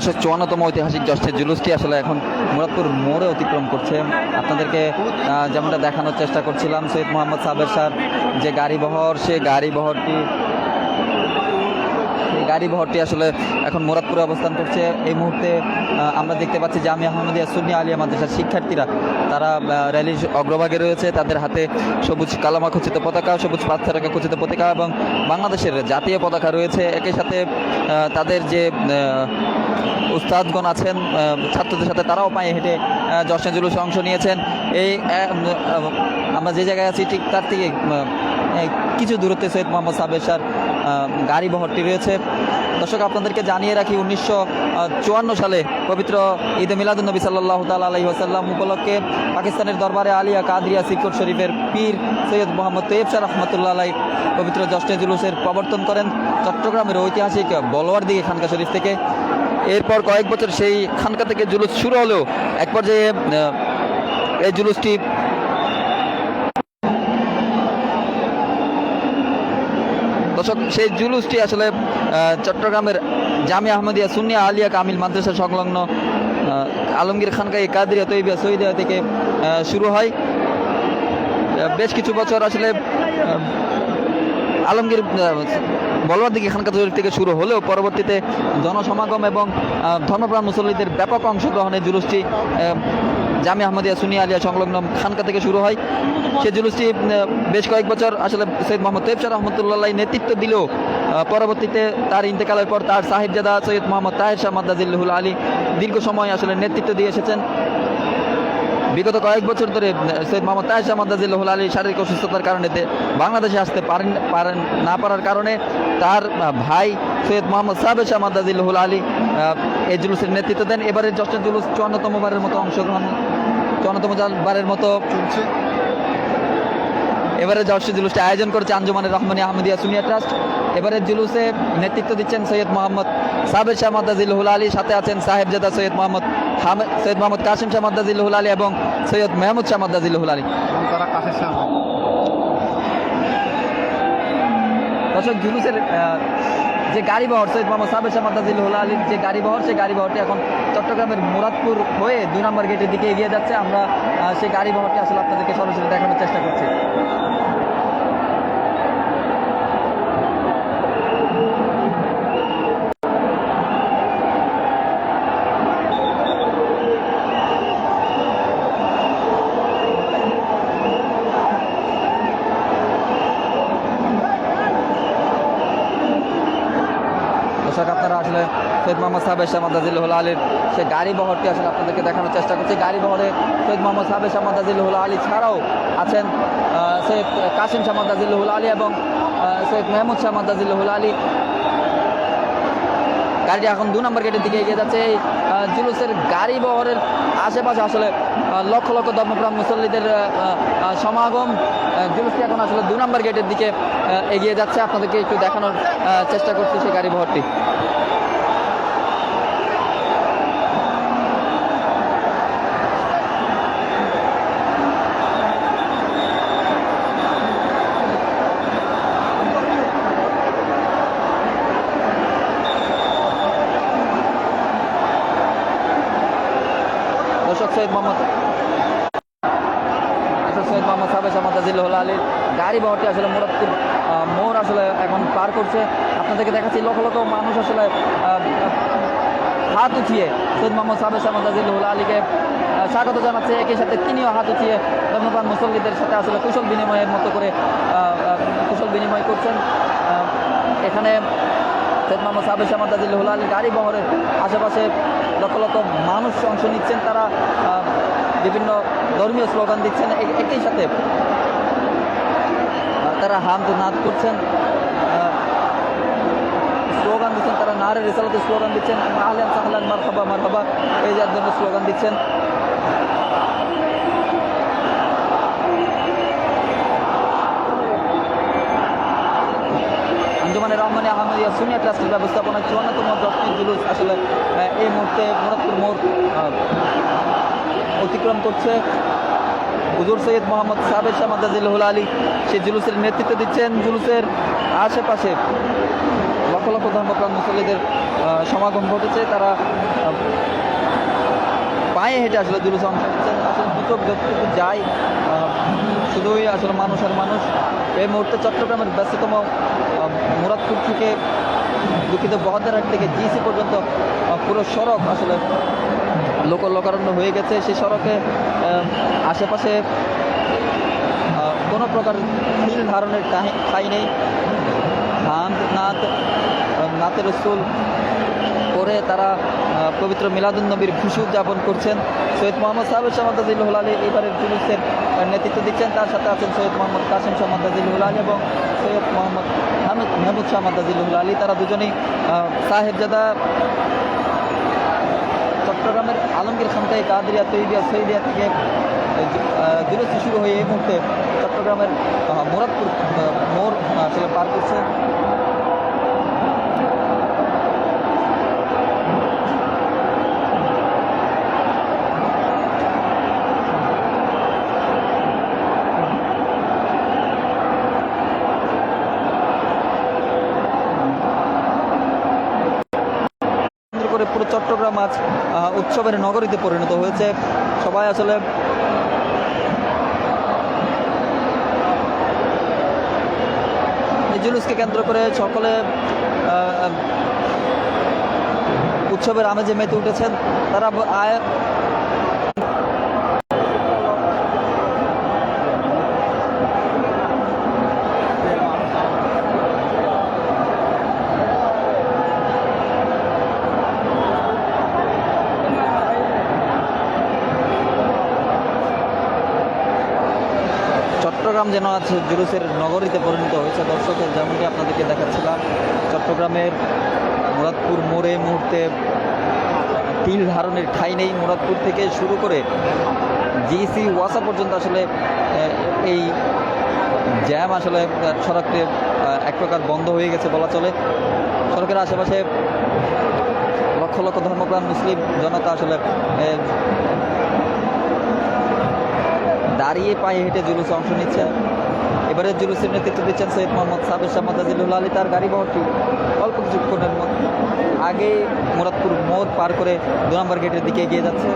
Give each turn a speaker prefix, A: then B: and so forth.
A: বারোশো চুয়ান্নতম ঐতিহাসিক জশ্নের জুলুসটি আসলে এখন মুরাদপুর মোড়ে অতিক্রম করছে। আপনাদেরকে যেমনটা দেখানোর চেষ্টা করছিলাম, সৈয়দ মোহাম্মদ সাবের স্যার যে গাড়ি বহর সে গাড়ি বহরটি গাড়ি বহরটি আসলে এখন মুরাদপুরে অবস্থান করছে। এই মুহূর্তে আমরা দেখতে পাচ্ছি জামিয়া আহমদিয়া সুন্নি আলিয়া মাদ্রাসার শিক্ষার্থীরা তারা র্যালির অগ্রভাগে রয়েছে। তাদের হাতে সবুজ কালামা খচিত পতাকা সবুজ পাথরাকা খচিত পতাকা এবং বাংলাদেশের জাতীয় পতাকা রয়েছে। একই সাথে তাদের যে উস্তাদগণ আছেন ছাত্রদের সাথে তারাও পায়ে হেঁটে জশ্নে অংশ নিয়েছেন। এই আমরা যে জায়গায় আছি ঠিক তার থেকে কিছু দূরত্বে সৈয়দ মোহাম্মদ আহ, গাড়ি বহরটি রয়েছে। দর্শক, আপনাদেরকে জানিয়ে রাখি, উনিশশো চুয়ান্ন সালে পবিত্র ঈদে মিলাদুলনবী সাল্লাহ তাল আলহি আসাল্লাম উপলক্ষে পাকিস্তানের দরবারে আলিয়া কাদরিয়া সিকর শরীফের পীর সৈয়দ মোহাম্মদ তৈয়ব শাহ রহমতুল্লাহ আলাই পবিত্র জশ্নে জুলুসের প্রবর্তন করেন চট্টগ্রামের ঐতিহাসিক বলোয়ার দিকে খানকা শরীফ থেকে। এরপর কয়েক বছর সেই খানকা থেকে জুলুস শুরু হলেও এক পর্যায়ে এই জুলুসটি দর্শক, সেই জুলুসটি আসলে চট্টগ্রামের জামিয়া আহমদিয়া সুনিয়া আলিয়া কামিল মাদ্রাসা সংলগ্ন আলমগীর খানকাই কাদরিয়া তৈবিয়া সৈদিয়া থেকে শুরু হয়। বেশ কিছু বছর আসলে আলমগীর বলবার দিকে খানকা শরীফ থেকে শুরু হলেও পরবর্তীতে জনসমাগম এবং ধর্মপ্রাণ মুসল্লিদের ব্যাপক অংশগ্রহণে জুলুসটি জামি আহমদিয়া সুনিয়া আলিয়া সংলগ্ন খানকা থেকে শুরু হয়। সে জুলুসটি বেশ কয়েক বছর আসলে সৈয়দ মোহাম্মদ শাহ রহমতুল্লাহ নেতৃত্ব দিলেও পরবর্তীতে তার ইন্তেকালের পর তার সাহিবজাদা সৈয়দ মোহাম্মদ তাহের শাহ মাদ্দাজিল্লুল আলী দীর্ঘ সময় আসলে নেতৃত্ব দিয়ে এসেছেন। বিগত কয়েক বছর ধরে সৈয়দ মোহাম্মদ তাহের শাহ মাদ্দাজিল্লুল আলী শারীরিক অসুস্থতার কারণে বাংলাদেশে আসতে পারেন পারেন না পারার কারণে তার ভাই সৈয়দ মোহাম্মদ সাবের শাহ মাদ্দাজিল্লুল আলী এই জুলুসের নেতৃত্ব দেন। এবারের জশ্নের জুলুস চুয়ান্নতম বারের মতো অংশগ্রহণ জাল- বারের মতো। এবারে জশ্নের জুলুসটি আয়োজন করেছে আঞ্জুমানের রহমানী আহমদিয়া সুনিয়া ট্রাস্ট। এবারের জুলুসে নেতৃত্ব দিচ্ছেন সৈয়দ মোহাম্মদ সাবের শাহ মাদ্দাজিল্লুল আলী সাথে আছেন সাহেব সাহেবজাদা সৈয়দ মোহাম্মদ হামেদ সৈয়দ মোহাম্মদ কাসিম শাহ মাদ্দাজিল্লুল আলী এবং সৈয়দ মেহমুদ শাহ মাদ্দাজিল্লুল আলী।
B: তারা
A: দর্শক জুলুসের যে গাড়ি বহর, সৈয়দ মোহাম্মদ সাবের শাহ মাদ্দাজিল্লুল আলীর যে গাড়ি বহর, সেই গাড়ি বহরটি এখন চট্টগ্রামের মুরাদপুর হয়ে দুই নম্বর গেটের দিকে এগিয়ে যাচ্ছে। আমরা সেই গাড়ি বহরটি আসলে আপনাদেরকে সরাসরি দেখানোর চেষ্টা করছি। দর্শক, আপনারা আসলে সৈয়দ মোহাম্মদ সাহেব শাহ মাদাজিল্লাহুল আলীর সে গাড়ি বহরটি আসলে আপনাদেরকে দেখানোর চেষ্টা করছি। গাড়ি বহরে সৈয়দ মোহাম্মদ সাহেব শাহ মাদাজিল্লাহুল আলী ছাড়াও আছেন শেখ কাসিম শাহ মাদাজিল্লাহুল আলী এবং শেখ মেহমুদ শাহ মাদাজিল্লাহুল আলী। গাড়িটি এখন দু নম্বর গেটের দিকে এগিয়ে যাচ্ছে। এই জুলুসের গাড়ি বহরের আশেপাশে আসলে লক্ষ লক্ষ ধর্মপ্রাণ মুসল্লিদের সমাগম। জুলুসটি এখন আসলে দু নম্বর গেটের দিকে এগিয়ে যাচ্ছে। আপনাদেরকে একটু দেখানোর চেষ্টা করছি সেই গাড়ি বহরটি। সৈয়দ মোহাম্মদ দর্শক সৈয়দ মোহাম্মদ সাবেশ আহমদ আজিল্লাহ আলীর গাড়ি বহরটি আসলে মুরাদপুর মোড় আসলে এখন পার করছে। আপনাদেরকে দেখাচ্ছি, লক্ষ লক্ষ মানুষ আসলে হাত উঠিয়ে সৈয়দ মোহাম্মদ সাবেশ আহমদ আজিল্লাহ আলীকে স্বাগত জানাচ্ছে। একই সাথে তিনিও হাত উঠিয়ে ধর্মপ্রাণ মুসল্লিদের সাথে আসলে কুশল বিনিময়ের মতো করে কুশল বিনিময় করছেন। এখানে সৈয়দ মোহাম্মদ সাবেশ আহমদ আজিল্লাহ আলী গাড়ি বহরের আশেপাশে লক্ষ লক্ষ মানুষ অংশ নিচ্ছেন তারা বিভিন্ন ধর্মীয় স্লোগান দিচ্ছেন একই সাথে। তারা হাম নাদ করছেন স্লোগান দিচ্ছেন, তারা নারে রেসালাতে স্লোগান দিচ্ছেন, আহলান সাহলান মারহাবা মারহাবা, এই যার জন্য স্লোগান দিচ্ছেন। আঞ্জুমানের রহমানী আহমদিয়া সুনিয়া ট্রাস্টের ব্যবস্থাপনায় চুয়ান্নতম দশমিক জুলুস আসলে এই মুহূর্তে মুরাদপুর মোড় অতিক্রম করছে। হুজুর সৈয়দ মোহাম্মদ সাবের শাহ মাদাজিল্লাহুল আলী, সে জুলুসের নেতৃত্ব দিচ্ছেন জুলুসের আশেপাশে লক্ষ লক্ষ ধর্মপ্রাণ মুসল্লিদের সমাগম ঘটেছে। তারা পায়ে হেঁটে আসলে জুলুস অংশ নিচ্ছেন। আসলে দুটো যতটুকু যায় শুধুই আসলে মানুষ আর মানুষ। এই মুহূর্তে চট্টগ্রামের ব্যস্ততম মুরাদপুর থেকে দুঃখিত বহদ্দারহাট থেকে জিসি পর্যন্ত পুরো সড়ক আসলে লোক লোকারণ্য হয়ে গেছে। সেই সড়কে আশেপাশে কোনো প্রকার হিল ধারণের ঠাঁই- নেই। হাম নাথ নাতের রসুল করে তারা পবিত্র মিলাদুন নবীর খুশি উদযাপন করছেন। সৈয়দ মোহাম্মদ সাহেব শামাদাজিল্লুল আলী এবারের জুলুসের নেতৃত্ব দিচ্ছেন। তার সাথে আছেন সৈয়দ মোহাম্মদ কাসিম শামাদাজিল্লুল আলী এবং সৈয়দ মোহাম্মদ হামিদ শাহ শামাদাজিল্লুল আলী, তারা দুজনেই সাহেবজাদা চট্টগ্রামের আলমগীর খানকাই কাদরিয়া তৈরিয়া সৈদিয়া থেকে জুলুসটি শুরু হয়ে এই মুহূর্তে চট্টগ্রামের মোরাদপুর মোড় আসলে পার করছে। পুরো চট্টগ্রাম আজ উৎসবের নগরীতে পরিণত হয়েছে। সবাই আসলে এই জুলুসকে কেন্দ্র করে সকলে উৎসবের আমেজে মেতে উঠেছেন। তারা চট্টগ্রাম যেন আজ জুলুসের নগরীতে পরিণত হয়েছে। দর্শকের যেমনটি আপনাদেরকে দেখাচ্ছিলাম। চট্টগ্রামের মুরাদপুর মোড়ে মুহূর্তে তিল ধারণের ঠাঁই নেই। মুরাদপুর থেকে শুরু করে জিসি ওয়াসা পর্যন্ত আসলে এই জ্যাম আসলে সড়কটি এক প্রকার বন্ধ হয়ে গেছে বলা চলে। সড়কের আশেপাশে লক্ষ লক্ষ ধর্মপ্রাণ মুসলিম জনতা আসলে দাঁড়িয়ে পায়ে হেঁটে জুলুসে অংশ নিচ্ছেন। এবারে জুলুসের নেতৃত্ব দিচ্ছেন সৈয়দ মোহাম্মদ সাবের শাহ মাদাজিল্লুল আলী। তার গাড়ি বহরটি অল্প কিছুক্ষণের মধ্যে। আগে মুরাদপুর মোড় পার করে দু নম্বর গেটের দিকে এগিয়ে যাচ্ছে।